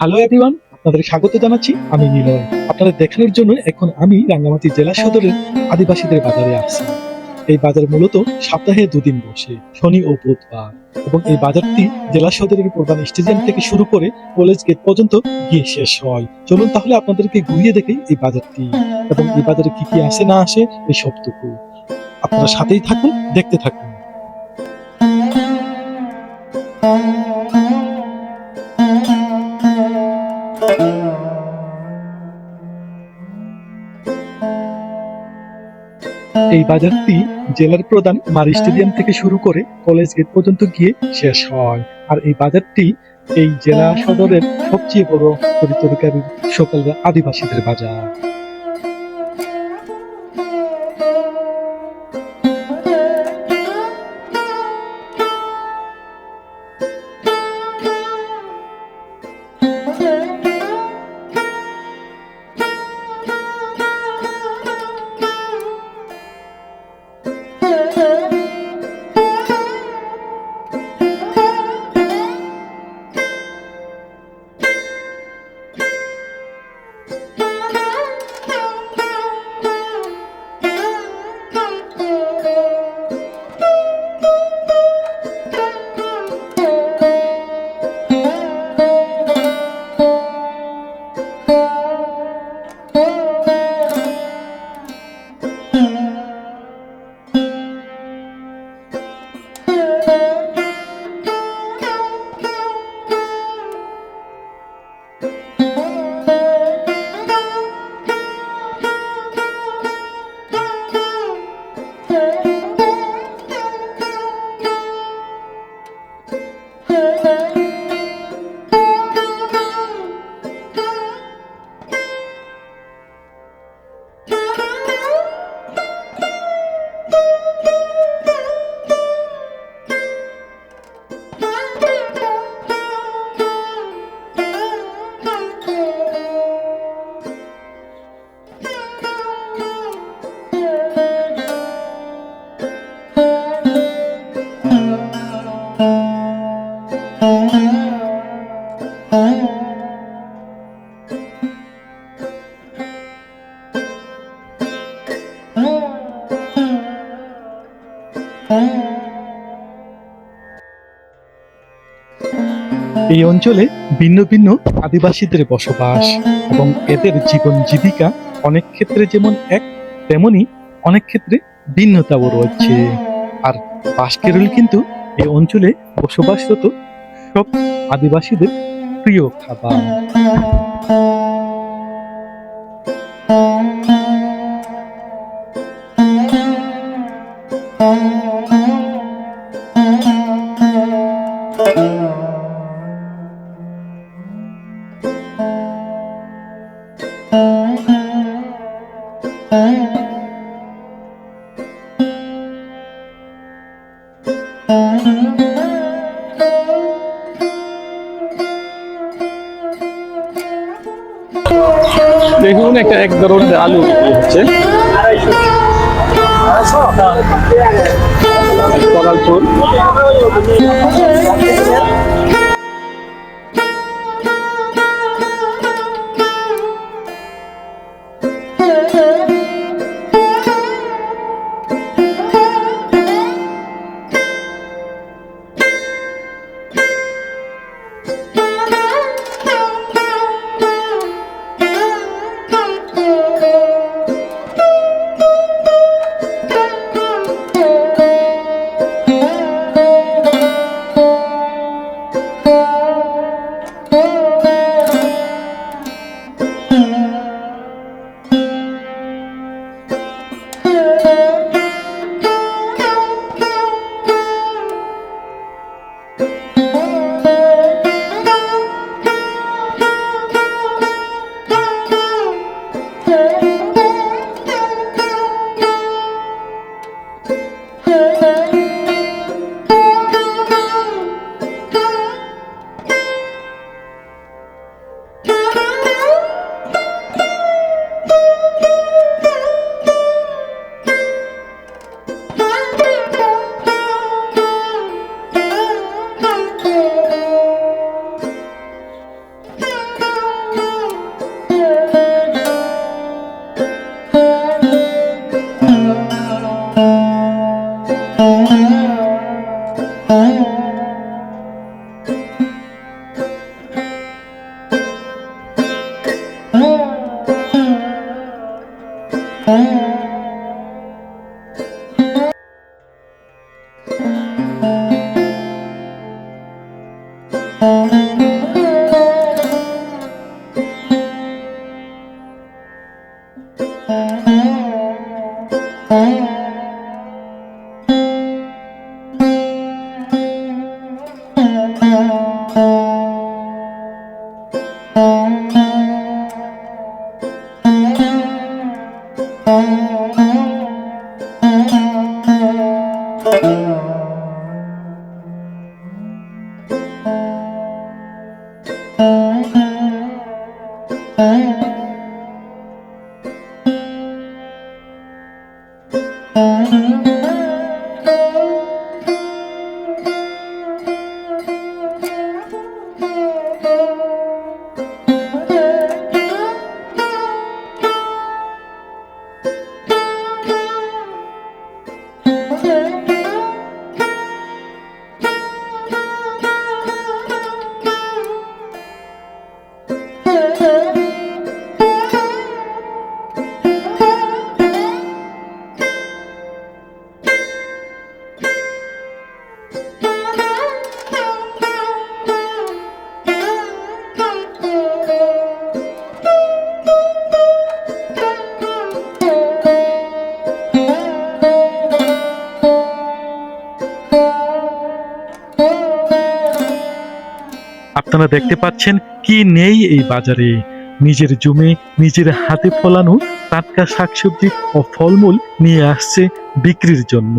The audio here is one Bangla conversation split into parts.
হ্যালো এভরিওয়ান আপনাদের স্বাগত জানাচ্ছি আমি নীলয় আপনাদের দেখানোর জন্য এখন আমি রাঙ্গামাটি জেলা সদরের আদিবাসীদের বাজারে আসছি। এই বাজার মূলত সপ্তাহে দুদিন বসে, শনি ও বুধবার। এবং এই বাজারটি জেলা সদরের প্রধান স্টেডিয়াম থেকে শুরু করে কলেজ গেট পর্যন্ত গিয়ে শেষ হয়। চলুন তাহলে আপনাদেরকে ঘুরিয়ে দেখি এই বাজারটি এবং এই বাজারে কি কি আসে না আসে এই সবটুকু। আপনারা সাথেই থাকুন, দেখতে থাকুন। এই বাজারটি জেলার প্রধান মার স্টেডিয়াম থেকে শুরু করে কলেজ গেট পর্যন্ত গিয়ে শেষ হয়। আর এই বাজারটি এই জেলা সদরের সবচেয়ে বড় পরিচরিকার সকল আদিবাসীদের বাজার। এই অঞ্চলে ভিন্ন ভিন্ন আদিবাসীদের বসবাস এবং এদের জীবন জীবিকা অনেক ক্ষেত্রে যেমন এক, তেমনি অনেক ক্ষেত্রে ভিন্নতাও রয়েছে। আর বাঁশকেরল কিন্তু এই অঞ্চলে বসবাসরত সব আদিবাসীদের প্রিয় খাবার। দেখুন একটা এক ধরনের আলু হচ্ছে। করাল ফুল Música আপনারা দেখতে পাচ্ছেন কি নেই এই বাজারে। নিজের জমি, নিজের হাতে ফলানো টাটকা শাকসবজি ও ফলমূল নিয়ে আসছে বিক্রির জন্য।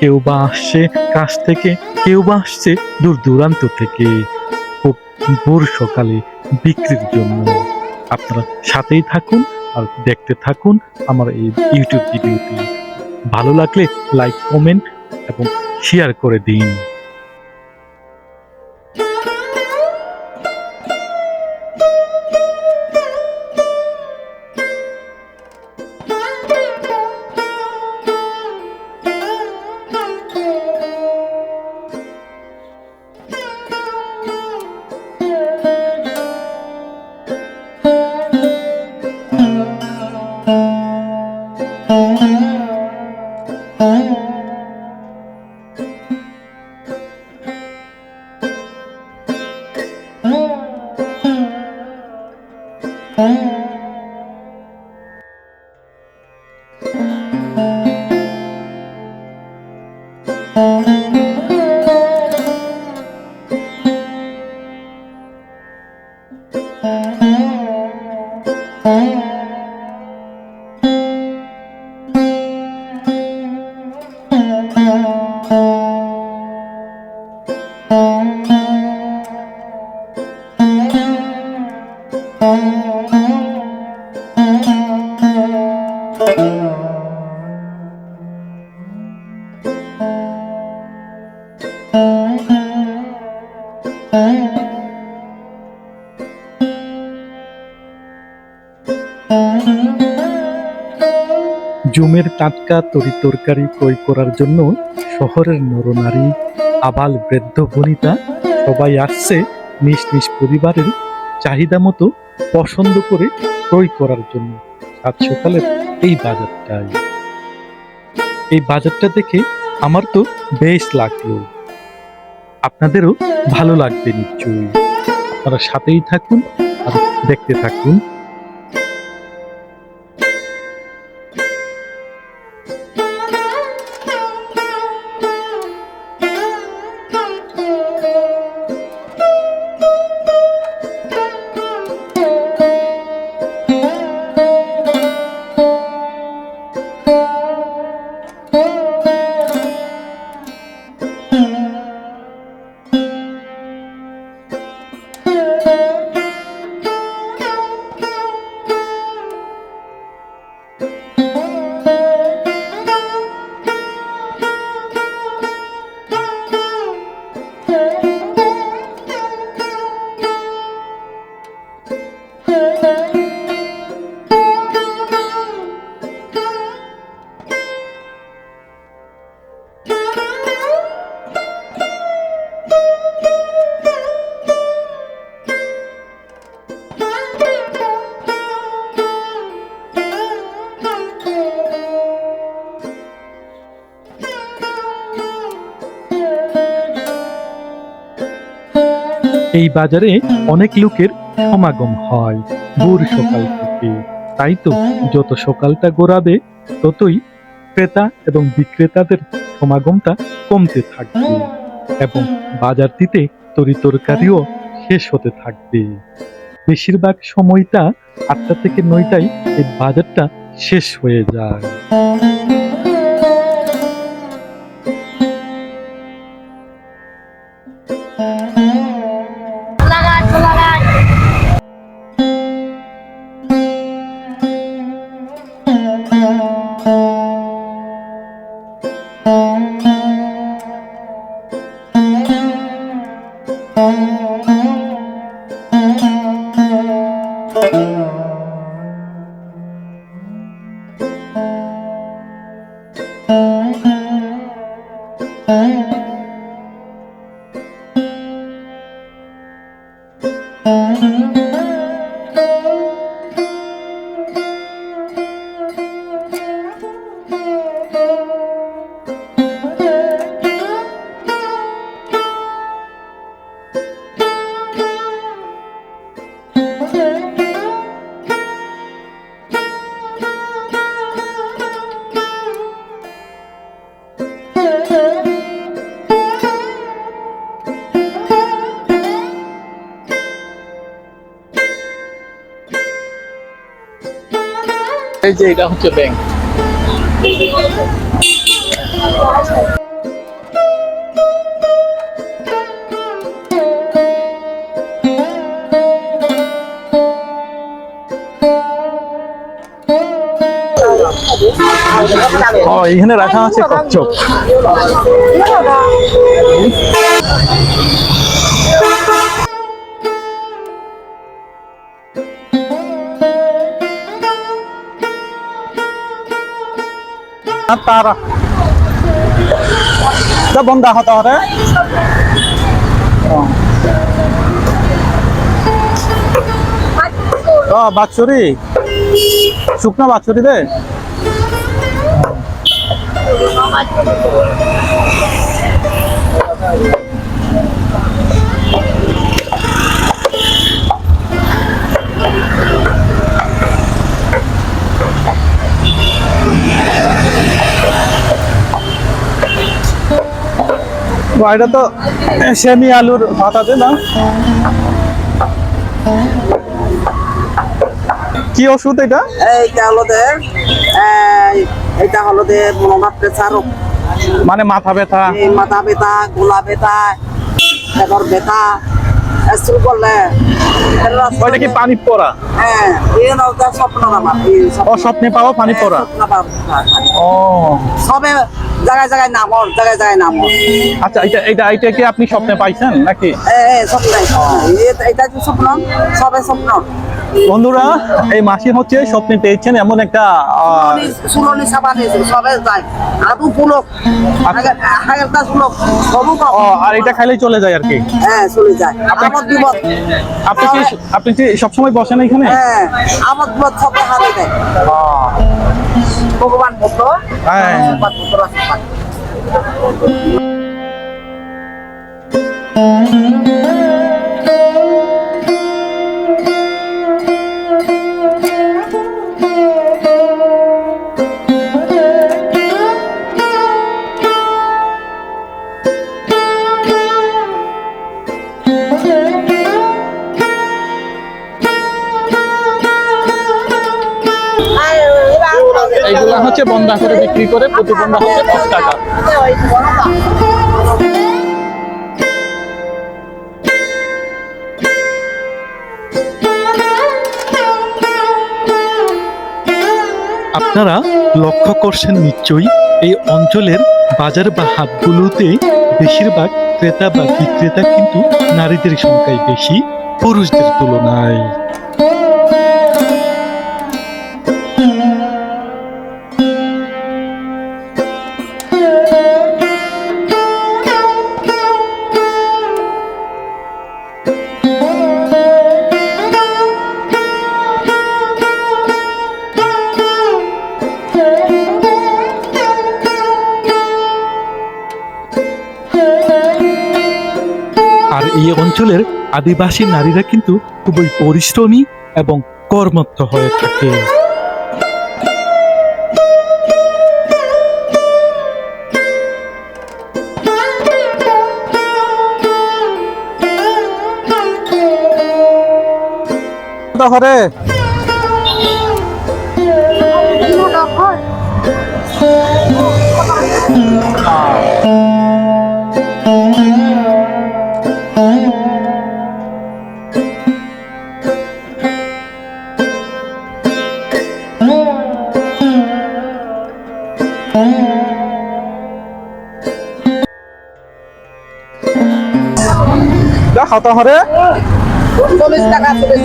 কেউ বা আসছে কাছ থেকে, কেউ বা আসছে দূর দূরান্ত থেকে। খুব ভোর সকালে বিক্রির জন্য। আপনারা সাথেই থাকুন আর দেখতে থাকুন আমার এই ইউটিউব ভিডিওটি। ভালো লাগলে লাইক, কমেন্ট এবং শেয়ার করে দিন। জমের টাটকা তরি তরকারি ক্রয় করার জন্য শহরের নরনারী, আবাল বৃদ্ধ বনিতা সবাই আসছে নিজ নিজ পরিবারের চাহিদা মতো পছন্দ করে ক্রয় করার জন্য। সাত সকালের এই বাজারটাই। এই বাজারটা দেখে আমার তো বেশ লাগল। আপনাদেরও ভালো লাগবে নিশ্চয়ই। আপনারা সাথেই থাকুন আর দেখতে থাকুন। এই বাজারে অনেক লোকের সমাগম হয়, ভোর সকাল থেকে। তাই তো যত সকালটা গড়াবে, ততই ক্রেতা এবং বিক্রেতাদের সমাগমটা কমতে থাকবে এবং বাজারটিতে তরি তরকারিও শেষ হতে থাকবে। বেশিরভাগ সময়টা আটটা থেকে নয়টায় এই বাজারটা শেষ হয়ে যায়। যে এটা হচ্ছে ব্যাংক ও এখানে রাখা আছে কচ্ছপ তারা বন্ধা হতে ও বাৎসরি শুকনো বাছুরি রে তো এটা তো সেমি আলুর ভাত আছে না? কি ওষুধ এটা? এইটা হলদের এই এইটা হলদের মনোভাব প্রেসার মানে মাথা ব্যথা? মাথা ব্যথা গোলা ব্যথা পেটর ব্যথা শুরু করলে ওইটা কি পানি পড়া? হ্যাঁ এই স্বপ্ন আমার এই ও স্বপ্নে পাওয়া পানি পড়া? হ্যাঁ, হ্যাঁ। ও। সবে জায়গায় জায়গায় নামর জায়গায় জায়গায় নামর আচ্ছা এটা এটা এটা কি আপনি স্বপ্নে পাইছেন নাকি? স্বপ্ন। এটা যে স্বপ্ন সবে স্বপ্ন। বন্ধুরা এই মাসি হচ্ছে স্বপ্নে পেয়েছেন এমন একটা সবে যায়। আদু পুলক। আগেরটা সুলক সবু ও আর এটা খাইলেই চলে যায় আর কি। হ্যাঁ চলে যায়। বিপদ আপনি কি আপনি কি সবসময় বসেন এখানে? হ্যাঁ আমদ বিপদ সব হারে দেয়। ভগবান ভক্ত হ্যাঁ। আশীর্বাদ করে হচ্ছে দশ টাকা। আপনারা লক্ষ্য করছেন নিশ্চয়ই এই অঞ্চলের বাজার বা হাটগুলোতে বেশিরভাগ ক্রেতা বা বিক্রেতা কিন্তু নারীদের সংখ্যাই বেশি পুরুষদের তুলনায়। আদিবাসী নারীরা কিন্তু খুবই পরিশ্রমী এবং কর্মত্ব হয়ে থাকে। ঘরে কত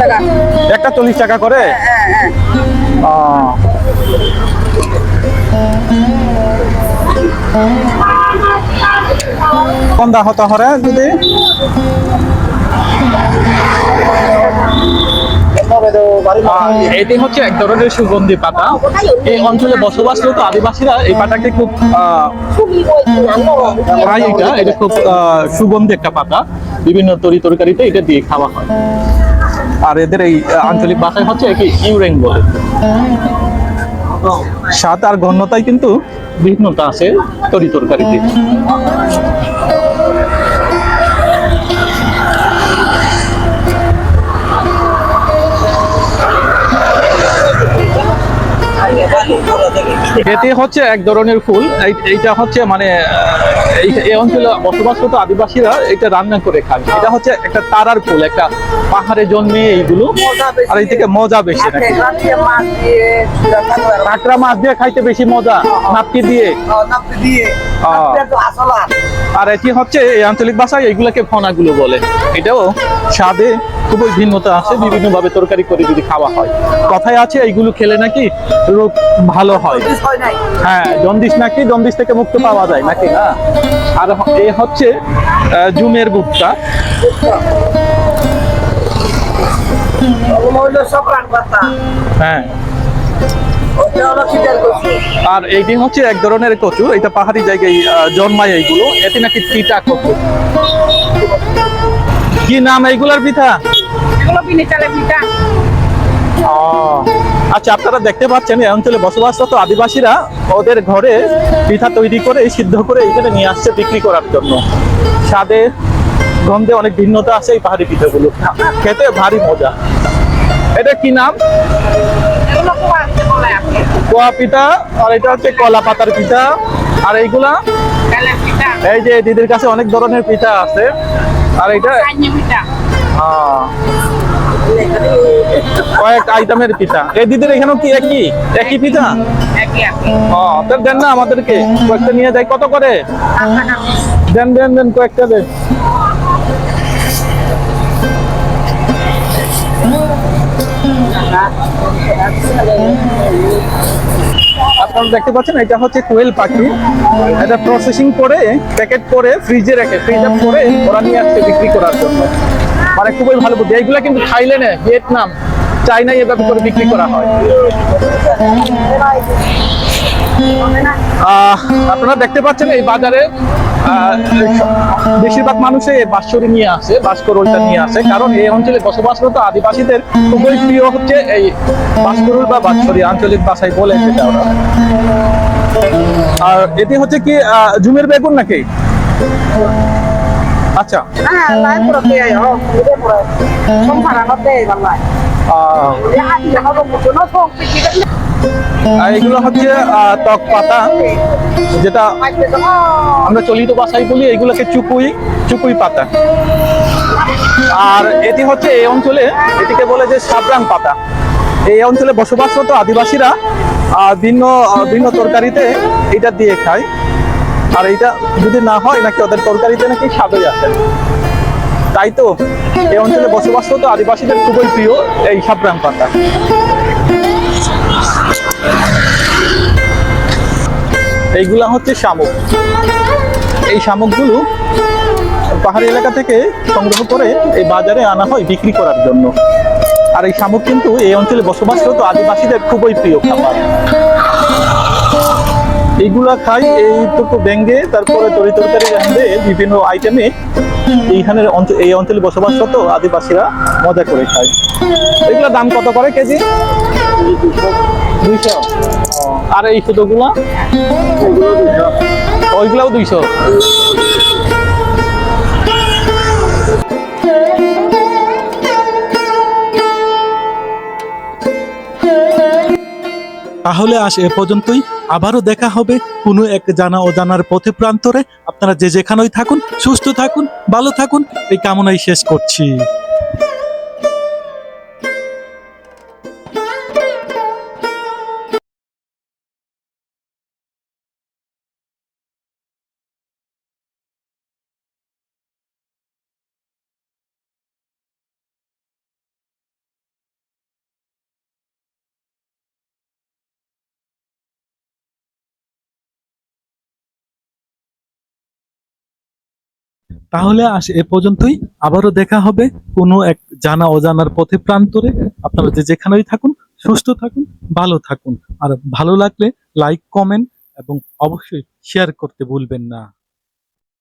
টাকা একটা চল্লিশ টাকা করে? হ্যাঁ হ্যাঁ কোন দা হতে হরে যদি এটি হচ্ছে এক ধরনের সুগন্ধি পাতা। এই অঞ্চলে বসবাসরত আদিবাসীরা এই পাতাকে খুব খায় এটা। এটা খুব সুগন্ধি একটা পাতা। বিভিন্ন তরি তরকারিতে এটা দিয়ে খাওয়া হয়। আর এদের এই আঞ্চলিক ভাষায় হচ্ছে একে ইউরেং বলে। স্বাদ আর ঘন্যতায় কিন্তু ভিন্নতা আছে তরি তরকারিতে। এটি হচ্ছে এক ধরনের ফুল। এই- এইটা হচ্ছে মানে এই- অঞ্চলে বসবাসরত আদিবাসীরা এটা রান্না করে খায় এটা হচ্ছে একটা তারার ফুল একটা পাহাড়ে জন্মে এইগুলো। আর এই থেকে মজা বেশি কাঁকড়া মাছ দিয়ে খাইতে বেশি মজা নাপকি দিয়ে। দিয়ে। আর এটি হচ্ছে এই আঞ্চলিক ভাষায় এইগুলাকে ফনাগুলো বলে। এটাও স্বাদে খুবই ভিন্নতা আছে বিভিন্ন ভাবে তরকারি করে যদি খাওয়া হয়। কথায় আছে এইগুলো খেলে নাকি রোগ ভালো হয়। হয় জন্ডিস নাকি জন্ডিস থেকে মুক্ত পাওয়া যায় নাকি না? আর এ হচ্ছে জুমের ভুট্টা মহিলা সব রান পাতা হ্যাঁ। আর এইটি হচ্ছে এক ধরনের কচু, এটা পাহাড়ি জায়গায় জন্মায় এইগুলো। এটি নাকি তিতা কচু। কি নাম এইগুলার পিঠা? আচ্ছা আপনারা দেখতে পাচ্ছেন, এই অঞ্চলে বসবাসরত আদিবাসীরা ওদের ঘরে পিঠা তৈরি করে, সিদ্ধ করে এখানে নিয়ে আসছে বিক্রি করার জন্য। স্বাদে গন্ধে অনেক ভিন্নতা আছে এই পাহাড়ি পিঠাগুলো। খেতে ভারী মজা। এটা কি নাম? কোয়া পিঠা আর এটা হচ্ছে কলা পাতার পিঠা। আর এইগুলা? এই যে দিদির কাছে অনেক ধরনের পিঠা আছে। আর এটা? আহ, কয়েক আইটেমের পিঠা। এই দিদির এখানেও কি একই? একই পিঠা? দেন না আমাদেরকে। কয়েকটা নিয়ে যাই। কত করে? দেন দেন দেন কয়েকটা দেন। আপনারা দেখতে পাচ্ছেন, এটা হচ্ছে কোয়েল পাখি। এটা প্রসেসিং করে প্যাকেট করে ফ্রিজে রেখে ফ্রিজ আপ করে ওরা নিয়ে আসছে বিক্রি করার জন্য। মানে খুবই ভালো বুদ্ধি। এইগুলা কিন্তু থাইল্যান্ডে, ভিয়েতনাম, চাইনায় এভাবে করে বিক্রি করা হয়। আপনারা দেখতে পাচ্ছেন এই বাজারে বেশিরভাগ মানুষে বাঁশরি নিয়ে আসে বাঁশকরুলটা নিয়ে আসে। কারণ এই অঞ্চলে বসবাসরত আদিবাসীদের খুবই প্রিয় হচ্ছে এই বাঁশকরুল বা বাঁশরি আঞ্চলিক ভাষায় বলে সেটা ওরা। আর এটি হচ্ছে কি ঝুমের বেগুন নাকি? আচ্ছা। Ah, আর এগুলো হচ্ছে টক পাতা, যেটা. আমরা চলিত ভাষায় বলি, এগুলোকে চুকুই চুকুই পাতা। আর এটি হচ্ছে এই অঞ্চলে, এটিকে বলে যে সাবরাং পাতা। এই অঞ্চলে বসবাসরত আদিবাসীরা ভিন্ন ভিন্ন তরকারিতে এটা দিয়ে খায়। আর এইটা যদি না হয়, নাকি ওদের তরকারিতে নাকি স্বাদই আসে তাই তো, এই অঞ্চলে বসবাসরত আদিবাসীদের খুবই প্রিয় এই সাবরাং পাতা। এইগুলা হচ্ছে শামুক। এই শামুকগুলো পাহাড়ি এলাকা থেকে সংগ্রহ করে এই বাজারে আনা হয় বিক্রি করার জন্য। আর এই শামুক কিন্তু এই অঞ্চলে বসবাসরত আদিবাসীদের খুবই প্রিয় খাবার। এইগুলা খাই এইটুকু ব্যাঙ্গে, তারপরে তরি তরকারি রান্ধে বিভিন্ন আইটেমে। এইখানের এই অঞ্চলে বসবাসরত আদিবাসীরা মজা করে খায়। এগুলা দাম কত করে কেজি? আর এই সুতোগুলো? ওইগুলাও দুইশো। তাহলে আজ এ পর্যন্তই। আবারও দেখা হবে কোনো এক জানা অজানার পথে প্রান্তরে। আপনারা যে যেখানেই থাকুন সুস্থ থাকুন ভালো থাকুন এই কামনাই শেষ করছি। তাহলে আসে এ পর্যন্তই। আবারও দেখা হবে কোনো এক জানা অজানার পথে প্রান্তরে। আপনারা যে যেখানেই থাকুন, সুস্থ থাকুন, ভালো থাকুন। আর ভালো লাগলে লাইক কমেন্ট এবং অবশ্যই শেয়ার করতে ভুলবেন না।